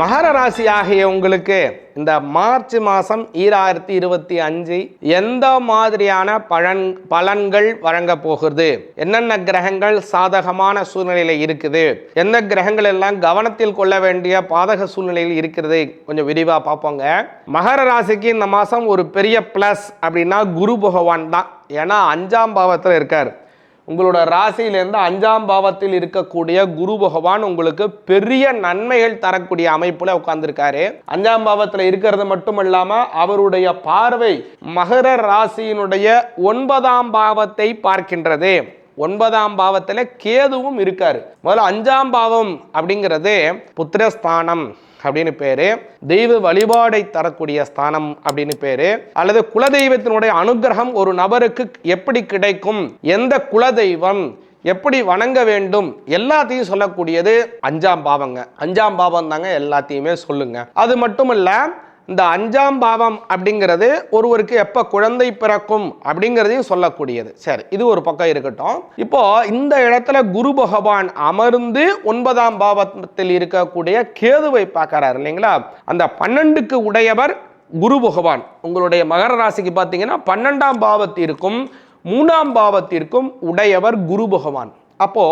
மகர ராசி ஆகிய உங்களுக்கு இந்த மார்ச் மாதம் ஈராயிரத்தி இருபத்தி அஞ்சு எந்த மாதிரியான பலன் பலன்கள் வழங்க போகிறது என்னென்ன கிரகங்கள் சாதகமான சூழ்நிலையில் இருக்குது? எந்த கிரகங்கள் எல்லாம் கவனத்தில் கொள்ள வேண்டிய பாதக சூழ்நிலையில் இருக்கிறது? கொஞ்சம் விரிவாக பார்ப்போங்க. மகர ராசிக்கு இந்த மாதம் ஒரு பெரிய ப்ளஸ் அப்படின்னா குரு பகவான் தான். ஏன்னா அஞ்சாம் பாவத்தில் இருக்கார். உங்களோட ராசியிலேருந்து அஞ்சாம் பாவத்தில் இருக்கக்கூடிய குரு பகவான் உங்களுக்கு பெரிய நன்மைகள் தரக்கூடிய அமைப்புல உட்கார்ந்துருக்காரு. அஞ்சாம் பாவத்தில் இருக்கிறது மட்டும் இல்லாம அவருடைய பார்வை மகர ராசியினுடைய ஒன்பதாம் பாவத்தை பார்க்கின்றது. ஒன்பதாம் பாவத்தில் கேதுவும் இருக்காரு. முதல்ல அஞ்சாம் பாவம் அப்படிங்கிறது புத்திரஸ்தானம். அப்படின்னு பேரு. தெய்வ வழிபாடை தரக்கூடிய ஸ்தானம் அப்படின்னு பேரு. அல்லது குலதெய்வத்தினுடைய அனுகிரகம் ஒரு நபருக்கு எப்படி கிடைக்கும்? எந்த குலதெய்வம் எப்படி வணங்க வேண்டும்? எல்லாத்தையும் சொல்லக்கூடியது அஞ்சாம் பாவங்க. அஞ்சாம் பாவம் தாங்க எல்லாத்தையுமே சொல்லுங்க. அது மட்டும் இல்லை இந்த அஞ்சாம் பாவம் அப்படிங்கிறது ஒருவருக்கு எப்போ குழந்தை பிறக்கும் அப்படிங்கிறதையும் சொல்லக்கூடியது. சரி இது ஒரு பக்கம் இருக்கட்டும். இப்போ இந்த இடத்துல குரு பகவான் அமர்ந்து ஒன்பதாம் பாவத்தில் இருக்கக்கூடிய கேதுவை பார்க்கறாரு இல்லைங்களா? அந்த பன்னெண்டுக்கு உடையவர் குரு பகவான். உங்களுடைய மகர ராசிக்கு பார்த்தீங்கன்னா பன்னெண்டாம் பாவத்திற்கும் மூணாம் பாவத்திற்கும் உடையவர் குரு பகவான். அப்போ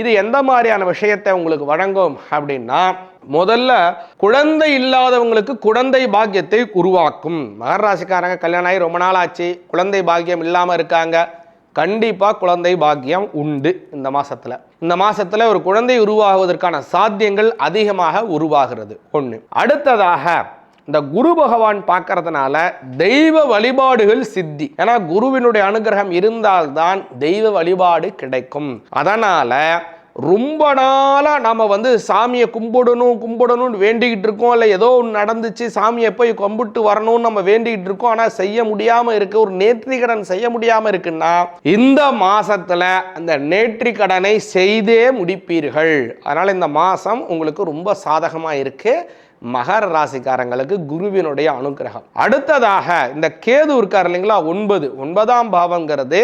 இது எந்த மாதிரியான விஷயத்தை உங்களுக்கு வழங்கும் அப்படின்னா முதல்ல குழந்தை இல்லாதவங்களுக்கு குழந்தை பாக்கியத்தை உருவாக்கும். மகர் ராசிக்காரங்க கல்யாணம் ஆகி ரொம்ப நாள் ஆச்சு. குழந்தை பாக்கியம் இல்லாமல் இருக்காங்க. கண்டிப்பாக குழந்தை பாக்கியம் உண்டு இந்த மாசத்துல. இந்த மாசத்துல ஒரு குழந்தை உருவாகுவதற்கான சாத்தியங்கள் அதிகமாக உருவாகிறது. ஒன்று அடுத்ததாக இந்த குரு பகவான் பார்க்கறதுனால தெய்வ வழிபாடுகள் சித்தி. ஏன்னா குருவினுடைய அனுகிரகம் இருந்தால்தான் தெய்வ வழிபாடு கிடைக்கும். அதனால ரொம்ப நாளாக நம்ம வந்து சாமியை கும்பிடணும் கும்பிடணும்னு வேண்டிக்கிட்டு இருக்கோம். இல்லை ஏதோ ஒன்று நடந்துச்சு சாமியை போய் கும்பிட்டு வரணும்னு நம்ம வேண்டிக்கிட்டு இருக்கோம். ஆனால் செய்ய முடியாமல் இருக்கு ஒரு நேர்த்திக்கடன் செய்ய முடியாமல் இருக்குன்னா இந்த மாதத்தில் அந்த நேர்த்திக்கடனை செய்தே முடிப்பீர்கள். அதனால் இந்த மாதம் உங்களுக்கு ரொம்ப சாதகமாக இருக்குது மகர ராசிக்காரங்களுக்கு குருவினுடைய அனுக்கிரகம். அடுத்ததாக இந்த கேது இருக்கார் இல்லைங்களா ஒன்பது. ஒன்பதாம் பாவங்கிறது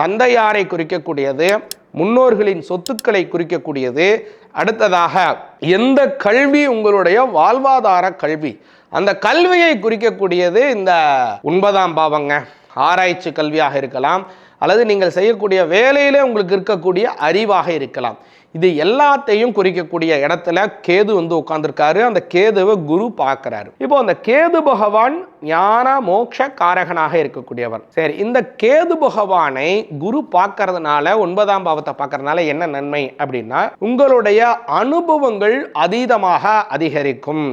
தந்தையாரை குறிக்கக்கூடியது. முன்னோர்களின் சொத்துக்களை குறிக்கக்கூடியது. அடுத்ததாக எந்த கல்வி உங்களுடைய வாழ்வாதார கல்வி? அந்த கல்வியை குறிக்கக்கூடியது இந்த ஒன்பதாம் பாவங்க. ஆராய்ச்சி கல்வியாக இருக்கலாம் அல்லது நீங்கள் செய்யக்கூடிய வேலையிலே உங்களுக்கு இருக்கக்கூடிய அறிவாக இருக்கலாம். இது எல்லாத்தையும் குறிக்கக்கூடிய இடத்துல கேது வந்து உட்கார்ந்துருக்காரு. அந்த கேதுவை குரு பார்க்கிறாரு. இப்போ அந்த கேது பகவான் ஞான மோட்ச காரகனாக இருக்கக்கூடியவர். சரி இந்த கேது பகவானை குரு பார்க்கறதுனால ஒன்பதாம் பாவத்தை பார்க்கறதுனால என்ன நன்மை அப்படின்னா உங்களுடைய அனுபவங்கள் அதீதமாக அதிகரிக்கும்.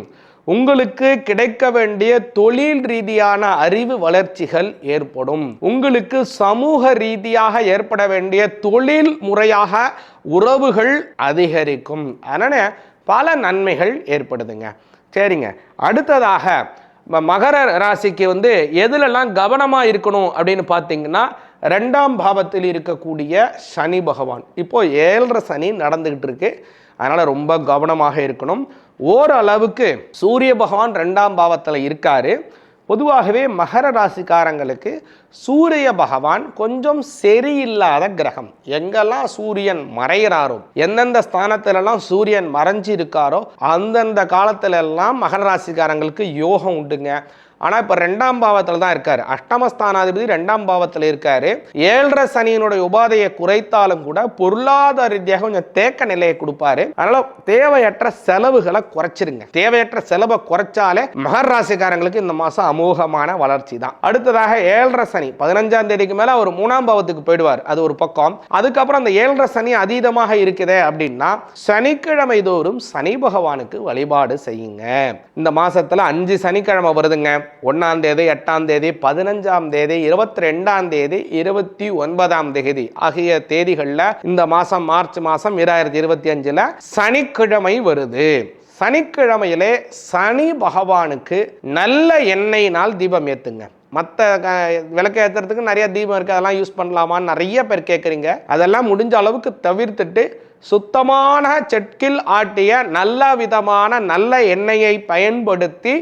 உங்களுக்கு கிடைக்க வேண்டிய தொழில் ரீதியான அறிவு வளர்ச்சிகள் ஏற்படும். உங்களுக்கு சமூக ரீதியாக ஏற்பட வேண்டிய தொழில் முறையாக உறவுகள் அதிகரிக்கும். அதனால பல நன்மைகள் ஏற்படுதுங்க. சரிங்க. அடுத்ததாக மகர ராசிக்கு வந்து எதுலெல்லாம் கவனமாக இருக்கணும் அப்படின்னு பார்த்தீங்கன்னா ரெண்டாம் பாவத்தில் இருக்கக்கூடிய சனி பகவான். இப்போது ஏழரை சனி நடந்துக்கிட்டு இருக்கு. அதனால் ரொம்ப கவனமாக இருக்கணும். ஓரளவுக்கு சூரிய பகவான் ரெண்டாம் பாவத்தில் இருக்காரு. பொதுவாகவே மகர ராசிக்காரங்களுக்கு சூரிய பகவான் கொஞ்சம் சரியில்லாத கிரகம். எங்கெல்லாம் சூரியன் மறைகிறாரோ எந்தெந்த ஸ்தானத்திலெல்லாம் சூரியன் மறைஞ்சு இருக்காரோ அந்தந்த காலத்துல எல்லாம் மகர ராசிக்காரங்களுக்கு யோகம் உண்டுங்க. ஆனால் இப்போ ரெண்டாம் பாவத்தில் தான் இருக்கார். அஷ்டமஸ்தானாதிபதி ரெண்டாம் பாவத்தில் இருக்கார். ஏழரை சனியினுடைய உபாதையை குறைத்தாலும் கூட பொருளாதார ரீதியாக கொஞ்சம் தேக்க நிலையை கொடுப்பாரு. அதனால தேவையற்ற செலவுகளை குறைச்சிருங்க. தேவையற்ற செலவை குறைச்சாலே மகர் ராசிக்காரங்களுக்கு இந்த மாதம் அமோகமான வளர்ச்சி தான். அடுத்ததாக ஏழரை சனி பதினஞ்சாம் தேதிக்கு மேலே அவர் மூணாம் பாவத்துக்கு போயிடுவார். அது ஒரு பக்கம். அதுக்கப்புறம் அந்த ஏழரை சனி அதீதமாக இருக்குதே அப்படின்னா சனிக்கிழமை தோறும் சனி பகவானுக்கு வழிபாடு செய்யுங்க. இந்த மாசத்துல அஞ்சு சனிக்கிழமை வருதுங்க. ஒன்றாம் தேதி எட்டாம் தேதி பதினஞ்சாம் தேதி இருபத்தி ரெண்டாம் தேதி இருபத்தி ஒன்பதாம் தேதி ஆகிய தேதிகளில் இந்த மாதம் மார்ச் மாதம் இரண்டாயிரத்தி இருபத்தி அஞ்சுல சனிக்கிழமை வருது. சனிக்கிழமையிலே சனி பகவானுக்கு நல்ல எண்ணெயினால் தீபம் ஏத்துங்க. மற்ற விளக்கு ஏற்றுறதுக்கு நிறைய தீபம் இருக்குது அதெல்லாம் யூஸ் பண்ணலாமான்னு நிறைய பேர் கேட்குறீங்க அதெல்லாம் முடிஞ்ச அளவுக்கு தவிர்த்துட்டு சுத்தமான செட்கில் ஆட்டிய நல்ல விதமான நல்ல எண்ணெயை பயன்படுத்தி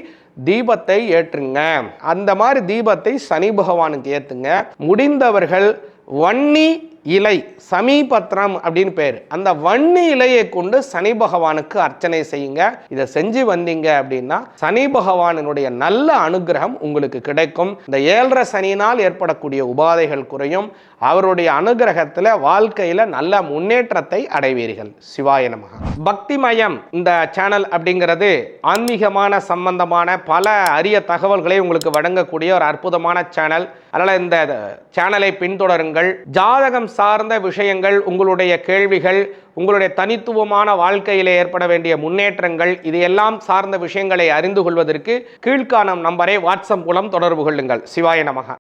தீபத்தை ஏற்றுங்க. அந்த மாதிரி தீபத்தை சனி பகவானுக்கு ஏற்றுங்க முடிந்தவர்கள் வன்னி இலை சமீபத்ரம் அப்படின்னு பேர். அந்த வன்னி இலையை கொண்டு சனி பகவானுக்கு அர்ச்சனை செய்யுங்க. இதை செஞ்சு வந்தீங்க அப்படின்னா சனி பகவானினுடைய நல்ல அனுகிரகம் உங்களுக்கு கிடைக்கும். இந்த ஏழரை சனியினால் ஏற்படக்கூடிய உபாதைகள் குறையும். அவருடைய அனுகிரகத்தில் வாழ்க்கையில் நல்ல முன்னேற்றத்தை அடைவீர்கள். சிவாய நமக. பக்திமயம் இந்த சேனல் அப்படிங்கிறது ஆன்மீகமான சம்பந்தமான பல அரிய தகவல்களை உங்களுக்கு வழங்கக்கூடிய ஒரு அற்புதமான சேனல் அதனால் இந்த சேனலை பின்தொடருங்கள். ஜாதகம் சார்ந்த விஷயங்கள் உங்களுடைய கேள்விகள் உங்களுடைய தனித்துவமான வாழ்க்கையில் ஏற்பட வேண்டிய முன்னேற்றங்கள் இது எல்லாம் சார்ந்த விஷயங்களை அறிந்து கொள்வதற்கு கீழ்காணும் நம்பரை வாட்ஸ்அப் மூலம் தொடர்பு கொள்ளுங்கள். சிவாய நமகா.